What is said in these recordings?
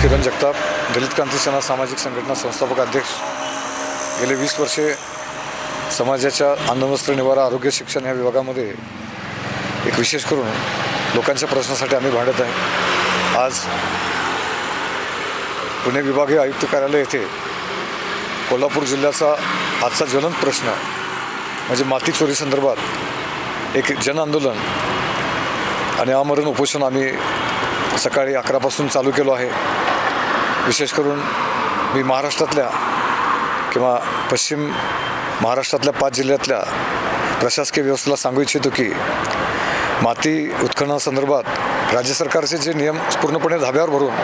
किरण जगताप दलित क्रांती सेना सामाजिक संघटना संस्थापक अध्यक्ष. गेले वीस वर्षे समाजाच्या अन्नवस्त्र निवारा आरोग्य शिक्षण या विभागामध्ये एक विशेष करून लोकांच्या प्रश्नासाठी आम्ही भांडत आहे. आज पुणे विभागीय आयुक्त कार्यालय येथे कोल्हापूर जिल्ह्याचा आजचा ज्वलंत प्रश्न म्हणजे माती चोरी संदर्भात एक जन आंदोलन आणि आमरण उपोषण आम्ही सकाळी अकरापासून चालू केलो आहे. विशेष करून मी महाराष्ट्रातल्या किंवा पश्चिम महाराष्ट्रातल्या पाच जिल्ह्यातल्या प्रशासकीय व्यवस्थेला सांगू इच्छितो की माती उत्खननासंदर्भात राज्य सरकारचे जे नियम पूर्णपणे धाब्यावर भरून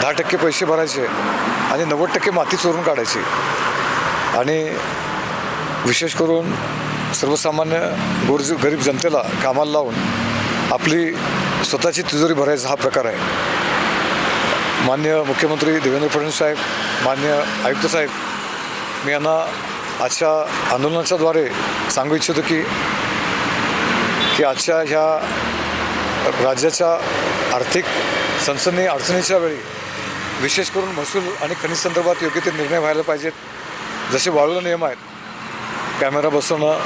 दहा टक्के पैसे भरायचे आणि नव्वद टक्के माती चोरून काढायची आणि विशेष करून सर्वसामान्य गोरजू गरीब जनतेला कामाला लावून आपली स्वतःची तिजोरी भरायचा हा प्रकार आहे. मान्य मुख्यमंत्री देवेंद्र फडणवीस साहेब मान्य आयुक्त साहेब मी यांना आजच्या आंदोलनाच्याद्वारे सांगू इच्छितो की की आजच्या ह्या राज्याच्या आर्थिक सनसनी अडचणीच्या वेळी विशेष करून महसूल आणि खनिज संदर्भात योग्य ते निर्णय व्हायला पाहिजेत. जसे वाळूला नियम आहेत कॅमेरा बसवणं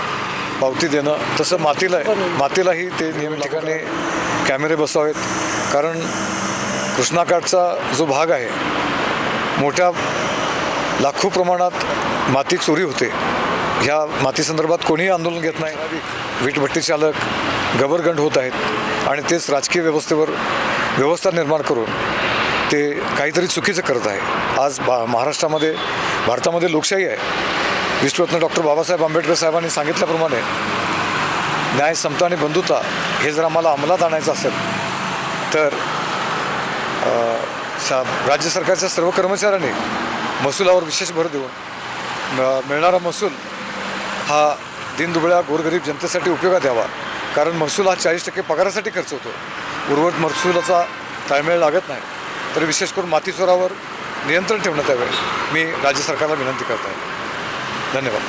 पावती देणं तसं मातीला मातीलाही ते नियम ठिकाणी कॅमेरे बसवावेत. कारण कृष्णाकाठचा जो भाग आहे मोठ्या लाखो प्रमाणात माती चोरी होते. ह्या मातीसंदर्भात कोणीही आंदोलन घेत नाही. वीटभट्टी चालक गबरगंड होत आहेत आणि तेच राजकीय व्यवस्थेवर व्यवस्था निर्माण करून ते काहीतरी चुकीचं करत आहे. आज बा महाराष्ट्रामध्ये भारतामध्ये लोकशाही आहे. विश्वरत्न डॉक्टर बाबासाहेब आंबेडकर साहेबांनी सांगितल्याप्रमाणे न्याय समता आणि बंधुता हे जर आम्हाला अंमलात आणायचं असेल तर सा राज्य सरकारच्या सर्व कर्मचाऱ्यांनी महसुलावर विशेष भर देऊन म- मिळणारा महसूल हा दिनदुबळ्या गोरगरीब जनतेसाठी उपयोगात यावा कारण महसूल हा चाळीस टक्के पगारासाठी खर्च होतो. उर्वरित महसूलाचा ताळमेळ लागत नाही. तर विशेष करून मातीचोरावर नियंत्रण ठेवण्यात यावे मी राज्य सरकारला विनंती करत आहे. धन्यवाद.